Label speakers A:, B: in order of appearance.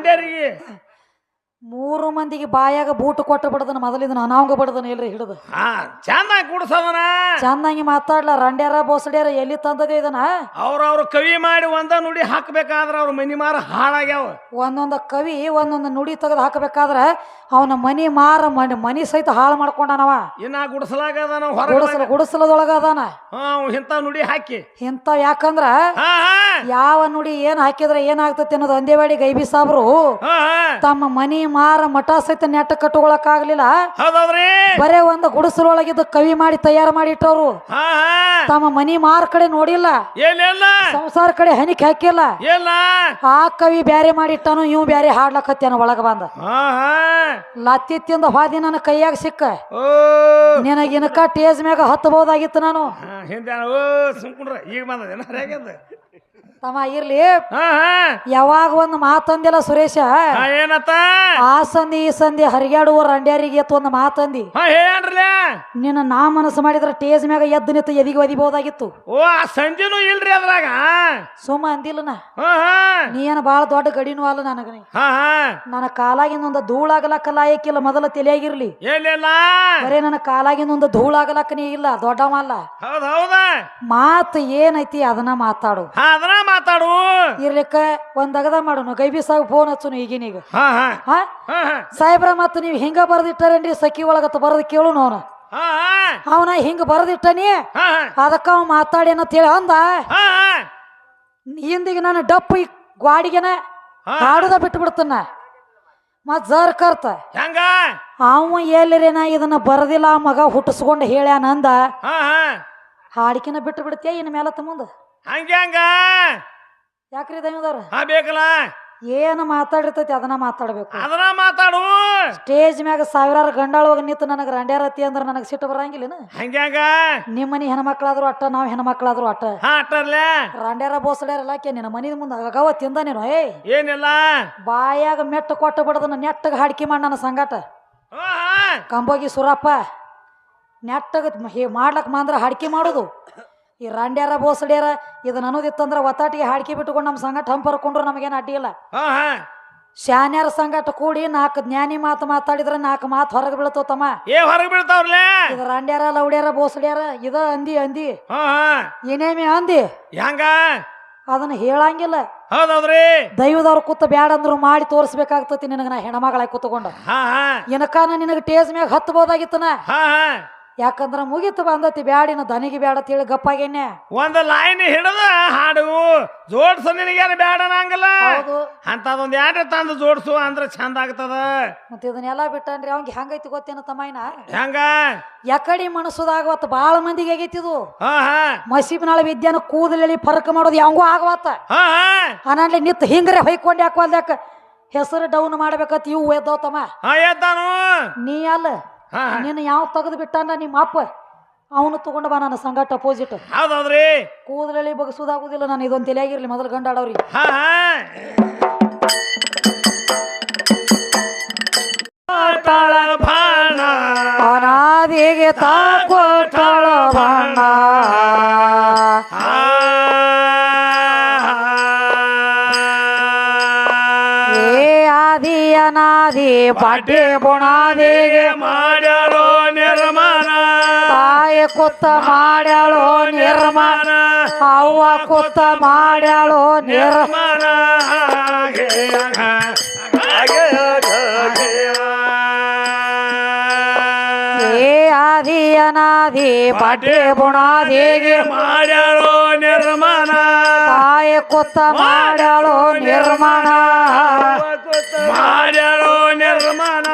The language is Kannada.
A: ಗಂಡ್ಯರಿಗೆ
B: ಮೂರು ಮಂದಿಗೆ ಬಾಯಾಗ ಬೂಟು ಕೊಟ್ಟು ಬಿಡದನ ಮೊದಲಿದ ಅನಾಂಗ ಬಿಡದನ ಇಲ್ರಿ ಹಿಡಿದು.
A: ಹಾ ಚಂದ ಕುಡ್ಸದನ.
B: ಚಂದಂಗಿ ಮಾತಾಡ್ಲ ರಂಡ್ಯಾರ ಬೋಸಡ್ಯಾರ ಎಲ್ಲಿ ತಂದದೇ ಇದನ್ನ?
A: ಅವ್ರವ್ರ ಕವಿ ಮಾಡಿ ಒಂದ ನುಡಿ ಹಾಕ್ಬೇಕಾದ್ರ ಅವ್ರ ಮನಿ ಮಾರ ಹಾಳಾಗ್ಯಾವ.
B: ಒಂದೊಂದು ಕವಿ ಒಂದೊಂದು ನುಡಿ ತೆಗೆದು ಹಾಕಬೇಕಾದ್ರ ಅವನ ಮನಿ ಮಾರ ಮನಿ ಮನಿ ಸಹಿತ ಹಾಳು ಮಾಡ್ಕೊಂಡಾನವ.
A: ಇನ್ನ ಗುಡ್ಸಲಾಗದ ನಾವು ಹೊರಗೆ
B: ಗುಡಿಸಲ ಗುಡಿಸಲದೊಳಗ ಅದಾನ.
A: ಹಾ ಇಂಥ ನುಡಿ ಹಾಕಿ.
B: ಇಂಥ ಯಾಕಂದ್ರ
A: ಹಾ ಹಾ.
B: ಯಾವ ನುಡಿ ಏನ್ ಹಾಕಿದ್ರೆ ಏನಾಗ್ತತಿ ಅನ್ನೋದು ಅಂದೇವಾಡಿ ಗೈಬಿ ಸಾಬ್ರು. ತಮ್ಮ ಮನಿ ಮಾರ ಮಠ ಸಹಿತ ನೆಟ್ಟ ಕಟ್ಟುಕೊಳಕ್ ಆಗ್ಲಿಲ್ಲ ಬರೇ ಒಂದು ಗುಡಿಸಲೊಳಗಿದ್ದು ಕವಿ ಮಾಡಿ ತಯಾರು ಮಾಡಿ ಇಟ್ಟವ್ರು ತಮ್ಮ ಮನಿ ಮಾರ ಕಡೆ ನೋಡಿಲ್ಲ. ಸಂಸಾರ ಕಡೆ ಹನಿಕ್ ಹಾಕಿಲ್ಲ. ಆ ಕವಿ ಬ್ಯಾರೆ ಮಾಡಿಟ್ಟನು ಇವ್ ಬ್ಯಾರೆ ಹಾಡ್ಲಕತ್ತೇನು ಒಳಗ ಬಂದ. ಲತ್ತಿ ತಿಂದ ಹಾದಿ ನನ್ನ ಕೈಯಾಗ ಸಿಕ್ಕ. ನಿನಗಿನಕ ಟೇಜ್ ಮ್ಯಾಗ ಹತ್ತಬಹುದಾಗಿತ್ತು ನಾನು.
A: ಹಿಂದೆ ಓ ಸುಮ್ಕೊಂಡ್ರ. ಈಗ ಹೇಗದ
B: ತಮ್ಮ ಇರ್ಲಿ.
A: ಹಾ ಹಾ.
B: ಯಾವಾಗ ಒಂದು ಮಾತಂದಿಲ್ಲ ಸುರೇಶ?
A: ಹಾ ಏನತ್ತ?
B: ಆ ಸಂಧಿ ಈ ಸಂದಿ ಹರಿಗಾಡುವ ರಂಡ್ಯಾರಿಗೆ ಎತ್ತು ಒಂದು ಮಾತಂದಿ
A: ಹಾ
B: ನಿನ್ನ ನಾ ಮನಸ್ಸು ಮಾಡಿದ್ರೆ ಟೇಜ್ ಮ್ಯಾಗ ಎದ್ದು ನಿಂತು ಎದಿಗೆ ಒದಿಬಹುದಾಗಿತ್ತು.
A: ಓ ಆ ಸಂಜೆನೂ ಇಲ್ರಿ ಅದ್ರಾಗ?
B: ಸುಮ್ಮ ಅಂದಿಲ್ಲ ನಾ.
A: ಹಾ ಹಾ.
B: ನೀ ಏನು ಭಾಳ ದೊಡ್ಡ ಗಡಿನೂ ಅಲ್ಲ ನನಗ ನೀ.
A: ಹಾ ಹಾ.
B: ನನ್ನ ಕಾಲಾಗಿಂದ ಒಂದು ಧೂಳಾಗಲಕ್ಕ ಲಾಯಕ್ಕಿಲ್ಲ ಮೊದಲ ತಲೆಯಾಗಿರ್ಲಿ.
A: ಏನಿಲ್ಲ
B: ಬರೇ ನನ್ನ ಕಾಲಾಗಿಂದ ಒಂದು ಧೂಳಾಗಲಕ್ಕ ನೀ ಇಲ್ಲ ದೊಡ್ಡವ ಅಲ್ಲ.
A: ಹೌದ್ ಹೌದ.
B: ಮಾತು ಏನೈತಿ ಅದನ್ನ ಮಾತಾಡು.
A: ಹಾ ಅದನ್ನ ಮಾತಾಡು.
B: ಇರ್ಲಿಕ್ಕ ಒಂದ್ ಅಗದ ಮಾಡೋನು ಗೈಬಿ ಸಾಗ ಫೋನ್ ಹಚ್ಚುನು ಈಗಿನೀಗ
A: ಹಾ ಹಾ.
B: ಹಾ?
A: ಹಾ ಹಾ.
B: ಸಾಹೇಬ್ರ ಮತ್ತ ನೀವು ಹಿಂಗ ಬರ್ದಿಟ್ಟಾರೇನ್ರಿ? ಸಖಿ ಒಳಗತ್ತ ಬರದ್ ಕೇಳು ಅವನ.
A: ಹಾ
B: ಅವನ ಹಿಂಗ ಬರ್ದಿಟ್ಟನಿ
A: ಹಾ
B: ಅದಕ್ಕ ಅವ ಅಂತ ಹೇಳಿ ಅಂದ?
A: ಹಾ ಹಾ.
B: ಹಿಂದಿಗೆ ನಾನು ಡಪ್ಪು ಈ ಗ್ವಾಡಿಗೆನ
A: ಹಾ.
B: ಹಾಡುದ ಬಿಟ್ಟು ಬಿಡ್ತನ ಮತ್ ಜರ್ ಕರ್ತ.
A: ಹೆಂಗ?
B: ಅವ ಎಲ್ಲಿರೇನ ಇದನ್ನ ಬರದಿಲ್ಲ ಆ ಮಗ ಹುಟ್ಟಿಸ್ಕೊಂಡು ಹೇಳ್ಯಾನಂದ
A: ಹಾ ಹಾ.
B: ಹಾಡಿಕೆನ ಬಿಟ್ಟು ಬಿಡ್ತೀಯ ಇನ್ ಮೇಲೆ ಮುಂದ
A: ಹಂಗೆ ಹಂಗ
B: ಯಾಕ್ರಿ ದೈವದವ್ರ
A: ಹಾ ಬೇಕಲ್ಲ?
B: ಏನು ಮಾತಾಡಿರ್ತೈತಿ ಅದನ್ನ ಮಾತಾಡ್ಬೇಕು.
A: ಅದನ್ನ ಮಾತಾಡು.
B: ಸ್ಟೇಜ್ ಮ್ಯಾಗ ಸಾವಿರಾರು ಗಂಡಾಳವಾಗ ನಿಂತು ನನಗೆ ರಂಡ್ಯಾರತಿ ಅಂದ್ರೆ ನನಗೆ ಸಿಟ್ಟು ಬರಂಗಿಲ್ಲ
A: ಹಂಗ್ಯಾಂಗ? ನಿಮ್ಮನಿ
B: ನಿಮ್ಮ ಮನಿ ಹೆಣ್ಮಕ್ಳಾದ್ರು ಅಟ್ಟ ನಾವು ಹೆಣ್ಮಕ್ಳಾದ್ರು ಅಟ್ಟ.
A: ಹಾ ಅಟ್ಟರ್ಲೆ?
B: ರಂಡ್ಯಾರ ಬೋಸಡ್ಯಾರ ಕೆ ನಿನ್ನ ಮನಿ ಮುಂದೆ ಅಗವ ತಿಂದ ನೀನು ಏಯ್!
A: ಏನಿಲ್ಲ?
B: ಬಾಯಾಗ ಮೆಟ್ಟ ಕೊಟ್ಟು ಬಿಡದನ್ನ ನೆಟ್ಟಗೆ ಹಾಡ್ಕಿ ಮಾಡಿ ನನ್ನ ಸಂಗಾಟ. ಕಂಬೋಗಿ ಸುರಪ್ಪ ನೆಟ್ಟಗ ಮಾಡ್ಲಕ್ ಮಾಂದ್ರ ಹಾಡ್ಕಿ ಮಾಡೋದು. ಈ ರಾಂಡ್ಯಾರ ಬೋಸಡ್ಯಾರ ಇದನ್ನ ಅನ್ನೋದಿತ್ತಂದ್ರ ಒತ್ತಾಟಿಗೆ ಹಾಡ್ಕಿ ಬಿಟ್ಟುಕೊಂಡು ನಮ್ಮ ಸಂಗಟ ಹಂಪರ್ಕೊಂಡ್ರು ನಮಗೇನು ಅಡ್ಡಿ ಇಲ್ಲ. ಶಾನ್ಯಾರ ಸಂಗಟ ಕೂಡಿ ನಾಲ್ಕು ಜ್ಞಾನಿ ಮಾತು ಮಾತಾಡಿದ್ರೆ ನಾಲ್ಕು ಮಾತು ಹೊರಗೆ ಬೀಳ್ತಾವ ತಮ್ಮ
A: ಏ ಹೊರಗೆ ಬೀಳ್ತಾವ್ರಲ್ಲ?
B: ಇದು ರಾಂಡ್ಯಾರ ಲೌಡ್ಯಾರ ಬೋಸಡ್ಯಾರ ಇದ ಅಂದಿ ಅಂದಿ. ಏನೇಮಿ ಅಂದಿ?
A: ಹೆಂಗ?
B: ಅದನ್ನ ಹೇಳಂಗಿಲ್ಲ.
A: ಹೌದೌದ್ರಿ?
B: ದೈವದವ್ರು ಕೂತ ಬ್ಯಾಡ ಅಂದ್ರು ಮಾಡಿ ತೋರಿಸ್ಬೇಕಾಗ್ತತಿ ನಿನಗ ನಾ ಹೆಣ್ಮಗಳಾಗಿ ಕೂತ್ಕೊಂಡು.
A: ಹಾ
B: ನಿನಗ ಟೇಸ್ ಮ್ಯಾಗ
A: ಹತ್ತಬಹುದಾಗಿತ್ತನ
B: ಯಾಕಂದ್ರ ಮುಗಿತು ಬಂದತಿ ಬ್ಯಾಡಿನ ದನಿಗೆ ಬ್ಯಾಡ ತಿಳಿ ಗಪ್ಪಾಗೇನೆ
A: ಒಂದು ಲೈನ್ ಹಿಡಿದ ಹಾಡು. ಜೋಡ್ಸು ನಿನಗೇನು ಬೇಡ ನಂಗಲ್ಲ
B: ಹೌದು.
A: ಅಂತದೊಂದು ಎರಡು ತಂದು ಜೋಡ್ಸು ಅಂದ್ರೆ ಚಂದ ಆಗ್ತದ.
B: ಮತ್ತೆ ಇದನ್ನೆಲ್ಲ ಬಿಟ್ಟನ್ರಿ ಅವಂಗೆ ಹೆಂಗೈತಿ ಗೊತ್ತೇನ ತಮ್ಮಯ್ಯನ?
A: ಹೆಂಗ?
B: ಯಾಕಡಿ ಮನಸ್ಸುದಾಗ ಅವತ್ತು ಭಾಳ ಮಂದಿಗೆ ಆಗೈತಿದು.
A: ಹಾ ಹಾ.
B: ಮಸೀಬ್ನಾಳ ವಿದ್ಯಾನ ಕೂದಲಲ್ಲಿ ಫರಕ್ ಮಾಡೋದು ಹೆಂಗೂ ಆಗವತ್ತ.
A: ಹಾ ಹಾ.
B: ನಿತ್ ಹಿಂಗ್ರೆ ಹೊಯ್ಕೊಂಡು ಯಾಕೆ ಹೆಸರು ಡೌನ್ ಮಾಡ್ಬೇಕತ್ ಇವು ಎದ್ದವ್ ತಮ್ಮ.
A: ಹಾ ಎದ್ದಾನು.
B: ನೀ ಅಲ್ಲ.
A: ಹಾ.
B: ನೀನು ಯಾವ ತೆಗೆದು ಬಿಟ್ಟಾನ ನಿಮ್ಮ ಅಪ್ಪ? ಅವನು ತಗೊಂಡ ಬಾ ನನ್ನ ಸಂಗಟ ಅಪೋಸಿಟ್
A: ಹೌದೌದ್ರಿ.
B: ಕೂದಲಲ್ಲಿ ಬಗಸುದಾಗುದಿಲ್ಲ ನಾನು ಇದೊಂದು ತಲೆಯಾಗಿರ್ಲಿ ಮೊದಲು ಗಂಡಾಡವ್ರಿ
A: ಹಾ ಹಾ. ತಾಳ ಬಾಣ
B: ಅನಾದಿಗೆ ತಾಕೊಟ್ಟಳ ಆದಿ ಪಾಟಿ ಬುಣಾದಿಗೆ
A: ಮಾಡ್ಯಾರೋ ನಿರ್ಮಾಣ.
B: ತಾಯಿ ಕುತ್ತ ಮಾಡ್ಯಾಳೋ ನಿರ್ಮಾಣ ಅವ್ವ ಕುತ್ತ ಮಾಡ್ಯಾಳೋ ನಿರ್
A: ನಿರ್ಮಾಣ.
B: ಏ ಆದಿ ಅನಾದಿ ಬಡ್ಡಿ ಬುಣಾದಿಗೆ
A: ಮಾಡ್ಯಾರೋ ನಿರ್ಮಾಣ.
B: ತಾಯಿ ಕುತ್ತ ಮಾಡ್ಯಾಳೋ ನಿರ್ಮಾಣ.
A: ಮಾಡ್ಯಾರೋ ನಿರ್ಮಾಣ